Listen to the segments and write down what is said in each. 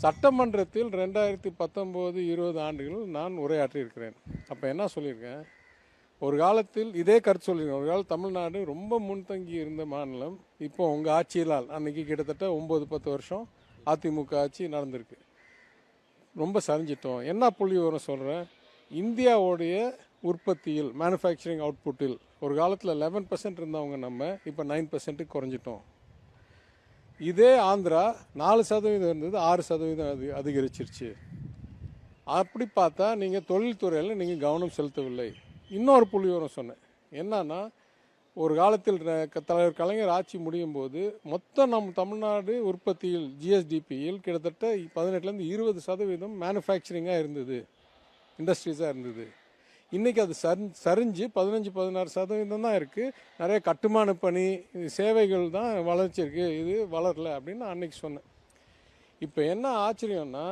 சட்டமன்றத்தில் ரெண்டாயிரத்தி பத்தொம்போது இருபது ஆண்டுகளில் நான் உரையாற்றியிருக்கிறேன். அப்போ என்ன சொல்லியிருக்கேன்? ஒரு காலத்தில் இதே கருத்து சொல்லியிருக்கேன். ஒரு காலம் தமிழ்நாடு ரொம்ப முன்தங்கி இருந்த மாநிலம் இப்போ உங்கள் ஆட்சியிலால் அன்னைக்கு கிட்டத்தட்ட ஒம்பது பத்து வருஷம் அதிமுக ஆட்சி நடந்திருக்கு. ரொம்ப சரிஞ்சிட்டோம். என்ன புள்ளி வரும் சொல்கிறேன் இந்தியாவுடைய உற்பத்தியில் மேனுஃபேக்சரிங் அவுட்புட்டில் ஒரு காலத்தில் லெவன் பர்சன்ட் இருந்தவங்க நம்ம இப்போ நைன் பர்சன்ட்டுக்கு குறைஞ்சிட்டோம். இதே ஆந்திரா நாலு சதவீதம் இருந்தது ஆறு சதவீதம் அது அதிகரிச்சிருச்சு. அப்படி பார்த்தா நீங்கள் தொழில்துறையில் நீங்கள் கவனம் செலுத்தவில்லை. இன்னொரு புள்ளிவரம் சொன்னேன். என்னன்னா ஒரு காலத்தில் க- தலைவர் கலைஞர் ஆட்சி முடியும் போது மொத்தம் நம் தமிழ்நாடு உற்பத்தியில் ஜிஎஸ்டிபியில் கிட்டத்தட்ட பதினெட்டுலேருந்து இருபது சதவீதம் மேனுஃபேக்சரிங்காக இருந்தது. இண்டஸ்ட்ரீஸாக இருந்தது. இன்றைக்கி அது சரி சரிஞ்சு பதினஞ்சு பதினாறு சதவீதம் தான் இருக்குது நிறைய கட்டுமான பணி சேவைகள் தான் வளர்ச்சி இருக்குது இது வளரல அப்படின்னு அன்றைக்கி சொன்னேன். இப்போ என்ன ஆச்சரியம்னா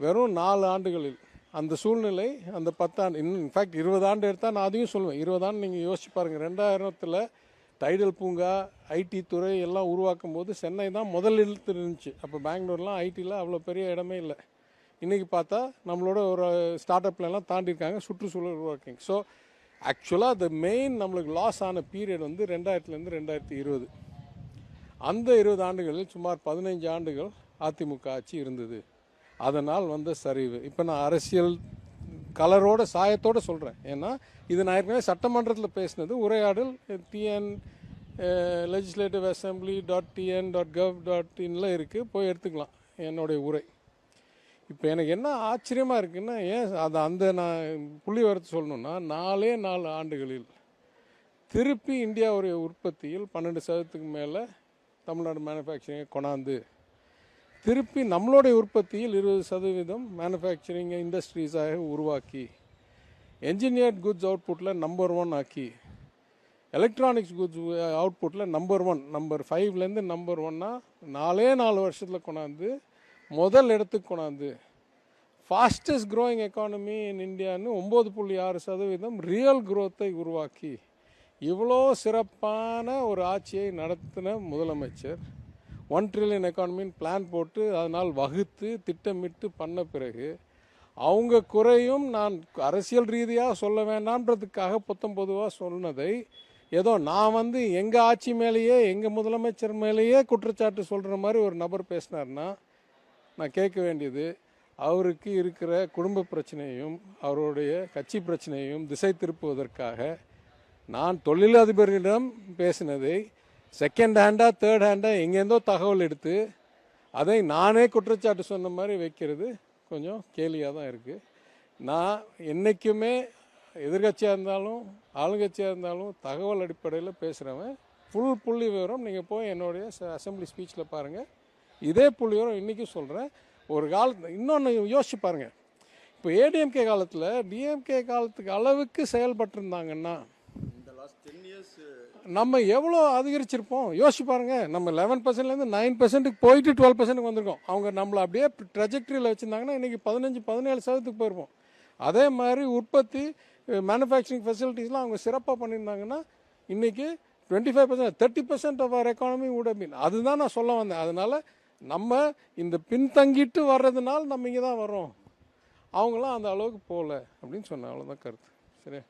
வெறும் நாலு ஆண்டுகளில் அந்த சூழ்நிலை அந்த பத்தாண்டு இன்னும் இன்ஃபேக்ட் இருபது ஆண்டு எடுத்தால் நான் அதையும் சொல்லுவேன். இருபது ஆண்டு நீங்கள் யோசிச்சு பாருங்கள் ரெண்டாயிரத்தில் டைடல் பூங்கா ஐடி துறை எல்லாம் உருவாக்கும் போது சென்னை தான் முதல் இருந்துச்சு. அப்போ பெங்களூர்லாம் ஐடியில் அவ்வளோ பெரிய இடமே இல்லை. இன்றைக்கி பார்த்தா நம்மளோட ஒரு ஸ்டார்ட் அப்லாம் தாண்டிருக்காங்க சுற்றுச்சூழல் ஒர்க்கிங் ஸோ ஆக்சுவலாக த மெயின் நம்மளுக்கு லாஸ் ஆன பீரியட் வந்து ரெண்டாயிரத்துலேருந்து ரெண்டாயிரத்தி இருபது. அந்த இருபது ஆண்டுகளில் சுமார் பதினைஞ்சு ஆண்டுகள் அதிமுக ஆட்சி இருந்தது. அதனால் வந்த சரிவு. இப்போ நான் அரசியல் கலரோட சாயத்தோட சொல்கிறேன் ஏன்னா இது நான் ஏற்கனவே சட்டமன்றத்தில் பேசினது. உரையாடல் TN legislative assembly dot TN dot gov dot இன்ல இருக்குது போய் எடுத்துக்கலாம். என்னுடைய உரை. இப்போ எனக்கு என்ன ஆச்சரியமாக இருக்குன்னா ஏன் அது அந்த நான் புள்ளி வரத்து சொல்லணும்னா நாலே நாலு ஆண்டுகளில் திருப்பி இந்தியாவுடைய உற்பத்தியில் பன்னெண்டு சதவீதத்துக்கு மேலே தமிழ்நாடு மேனுஃபேக்சரிங்கை கொண்டாந்து திருப்பி நம்மளுடைய உற்பத்தியில் இருபது சதவீதம் மேனுஃபேக்சரிங் இண்டஸ்ட்ரீஸாக உருவாக்கி என்ஜினியர்ட் குட்ஸ் அவுட்புட்டில் நம்பர் ஒன் ஆக்கி எலக்ட்ரானிக்ஸ் குட்ஸ் அவுட்புட்டில் நம்பர் ஒன் நம்பர் ஃபைவ்லேருந்து நம்பர் ஒன்னா நாலே நாலு வருஷத்தில் கொண்டாந்து முதல் இடத்துக்கு கொண்டாந்து ஃபாஸ்டஸ்ட் க்ரோயிங் எக்கானமி இன் இந்தியான்னு ஒம்பது புள்ளி ஆறு சதவீதம் ரியல் குரோத்தை உருவாக்கி இவ்வளோ சிறப்பான ஒரு ஆட்சியை நடத்தின முதலமைச்சர் ஒன் ட்ரில்லியன் எக்கானமின்னு பிளான் போட்டு அதனால் வகுத்து திட்டமிட்டு பண்ண பிறகு அவங்க குறையும் நான் அரசியல் ரீதியாக சொல்ல வேண்டாம்ன்றதுக்காக புத்தம் பொதுவாக சொன்னதை ஏதோ நான் வந்து எங்கள் ஆட்சி மேலேயே எங்கள் முதலமைச்சர் மேலேயே குற்றச்சாட்டு சொல்கிற மாதிரி ஒரு நபர் பேசினார்னா நான் கேட்க வேண்டியது அவருக்கு இருக்கிற குடும்ப பிரச்சனையும் அவருடைய கட்சி பிரச்சனையும் திசை திருப்புவதற்காக நான் தொழிலதிபரிடம் பேசினதை செகண்ட் ஹேண்டாக தேர்ட் ஹேண்டாக எங்கேருந்தோ தகவல் எடுத்து அதை நானே குற்றச்சாட்டு சொன்ன மாதிரி வைக்கிறது கொஞ்சம் கேலியாக தான் இருக்குது நான் என்றைக்குமே எதிர்கட்சியாக இருந்தாலும் ஆளுங்கட்சியாக இருந்தாலும் தகவல் அடிப்படையில் பேசுகிறவன் ஃபுல் புள்ளி விவரம் நீங்கள் போய் என்னுடைய அசம்பிளி ஸ்பீச்சில் பாருங்கள் இதே புள்ளியோரம் இன்றைக்கும் சொல்கிறேன் ஒரு காலத்து இன்னொன்று யோசிச்சு பாருங்கள் இப்போ ஏடிஎம்கே காலத்தில் டிஎம்கே காலத்துக்கு அளவுக்கு செயல்பட்டிருந்தாங்கன்னா இந்த லாஸ்ட் நம்ம எவ்வளோ அதிகரிச்சிருப்போம்? யோசிச்சு பாருங்க. நம்ம லெவன் பர்சன்ட்லேருந்து நைன் பர்சன்ட்டுக்கு போயிட்டு டுவெல் பர்சன்ட்டுக்கு வந்திருக்கோம். அவங்க நம்மளை அப்படியே ட்ரெஜெக்டரியில் வச்சுருந்தாங்கன்னா இன்றைக்கி பதினஞ்சு பதினேழு சதவீதத்துக்கு போயிருப்போம். அதே மாதிரி உற்பத்தி மேனுஃபேக்சரிங் ஃபெசிலிட்டிஸ்லாம் அவங்க சிறப்பாக பண்ணியிருந்தாங்கன்னா இன்றைக்கி twenty five percent thirty percent of our economy would mean அதுதான் நான் சொல்ல வந்தேன். அதனால் நம்ம இந்த பின்தங்கிட்டு வர்றதுனால நம்ம இங்கே தான் வரோம் அவங்களாம் அந்த அளவுக்கு போகல அப்படின்னு சொன்னேன் அவ்வளோதான் கருத்து. சரியா?